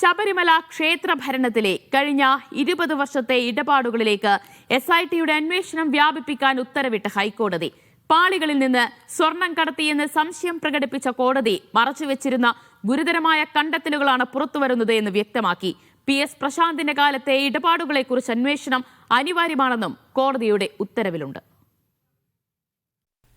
ശബരിമല ക്ഷേത്ര ഭരണത്തിലെ കഴിഞ്ഞ ഇരുപത് വർഷത്തെ ഇടപാടുകളിലേക്ക് എസ് ഐ ടിയുടെ അന്വേഷണം വ്യാപിപ്പിക്കാൻ ഉത്തരവിട്ട ഹൈക്കോടതി. പാളികളിൽ നിന്ന് സ്വർണം കടത്തിയെന്ന് സംശയം പ്രകടിപ്പിച്ച കോടതി മറച്ചുവെച്ചിരുന്ന ഗുരുതരമായ കണ്ടെത്തലുകളാണ് പുറത്തുവരുന്നത് എന്ന് വ്യക്തമാക്കി. പി എസ് പ്രശാന്തിന്റെ കാലത്തെ ഇടപാടുകളെക്കുറിച്ച് അന്വേഷണം അനിവാര്യമാണെന്നും കോടതിയുടെ ഉത്തരവിലുണ്ട്.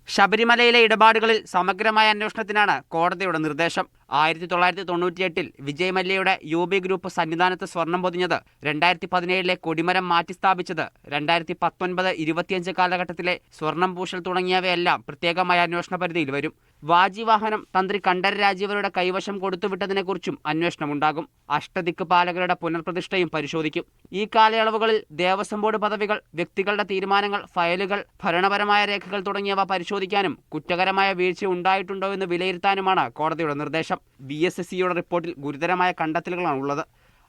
ശബരിമലയിലെ ഇടപാടുകളിൽ സമഗ്രമായ അന്വേഷണത്തിനാണ് കോടതിയുടെ നിർദ്ദേശം. ആയിരത്തി തൊള്ളായിരത്തി തൊണ്ണൂറ്റിയെട്ടിൽ വിജയ് മല്യയുടെ യു ബി ഗ്രൂപ്പ് സന്നിധാനത്ത് സ്വർണം പൊതിഞ്ഞത് രണ്ടായിരത്തി പതിനേഴിലെ കൊടിമരം മാറ്റിസ്ഥാപിച്ചത് രണ്ടായിരത്തി പത്തൊൻപത് ഇരുപത്തിയഞ്ച് കാലഘട്ടത്തിലെ സ്വർണം പൂശൽ തുടങ്ങിയവയെല്ലാം പ്രത്യേകമായ അന്വേഷണ പരിധിയിൽ വരും. വാജിവാഹനം തന്ത്രി കണ്ഠര രാജീവരുടെ കൈവശം കൊടുത്തുവിട്ടതിനെക്കുറിച്ചും അന്വേഷണം ഉണ്ടാകും അഷ്ടദിക്ക് പാലകരുടെ പുനർപ്രതിഷ്ഠയും പരിശോധിക്കും. ഈ കാലയളവുകളിൽ ദേവസ്വം ബോർഡ് പദവികൾ വ്യക്തികളുടെ തീരുമാനങ്ങൾ ഫയലുകൾ ഭരണപരമായ രേഖകൾ തുടങ്ങിയവ പരിശോധിക്കാനും കുറ്റകരമായ വീഴ്ച ഉണ്ടായിട്ടുണ്ടോ എന്ന് വിലയിരുത്താനുമാണ് കോടതിയുടെ നിർദ്ദേശം. ബി എസ് എസ് സിയുടെ റിപ്പോർട്ടിൽ ഗുരുതരമായ കണ്ടെത്തലുകളാണ് ഉള്ളത്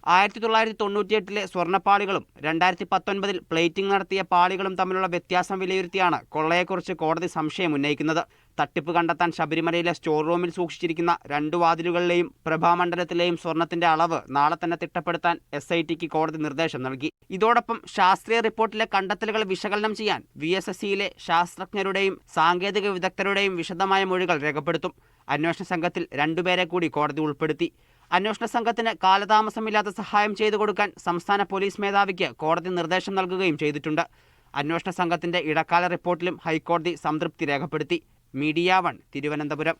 ആയിരത്തി തൊള്ളായിരത്തി തൊണ്ണൂറ്റിയെട്ടിലെ സ്വർണപ്പാളികളും രണ്ടായിരത്തി പത്തൊൻപതിൽ പ്ലേറ്റിംഗ് നടത്തിയ പാളികളും തമ്മിലുള്ള വ്യത്യാസം വിലയിരുത്തിയാണ് കൊള്ളയെക്കുറിച്ച് കോടതി സംശയം ഉന്നയിക്കുന്നത്. തട്ടിപ്പ് കണ്ടെത്താൻ ശബരിമലയിലെ സ്റ്റോർ റൂമിൽ സൂക്ഷിച്ചിരിക്കുന്ന രണ്ടു വാതിലുകളിലെയും പ്രഭാമണ്ഡലത്തിലെയും സ്വർണത്തിന്റെ അളവ് നാളെ തന്നെ തിട്ടപ്പെടുത്താൻ എസ് ഐ ടിക്ക് കോടതി നിർദ്ദേശം നൽകി. ഇതോടൊപ്പം ശാസ്ത്രീയ റിപ്പോർട്ടിലെ കണ്ടെത്തലുകൾ വിശകലനം ചെയ്യാൻ വി എസ് എസ് സിയിലെ ശാസ്ത്രജ്ഞരുടെയും സാങ്കേതിക വിദഗ്ധരുടെയും വിശദമായ മൊഴികൾ രേഖപ്പെടുത്തും. അന്വേഷണ സംഘത്തിൽ രണ്ടുപേരെ കൂടി കോടതി ഉൾപ്പെടുത്തി. അന്വേഷണ സംഘത്തിന് കാലതാമസമില്ലാത്ത സഹായം ചെയ്തു കൊടുക്കാൻ സംസ്ഥാന പോലീസ് മേധാവിക്ക് കോടതി നിർദ്ദേശം നൽകുകയും ചെയ്തിട്ടുണ്ട്. അന്വേഷണ സംഘത്തിന്റെ ഇടക്കാല റിപ്പോർട്ടിലും ഹൈക്കോടതി സംതൃപ്തി രേഖപ്പെടുത്തി. Media one Thiruvananthapuram.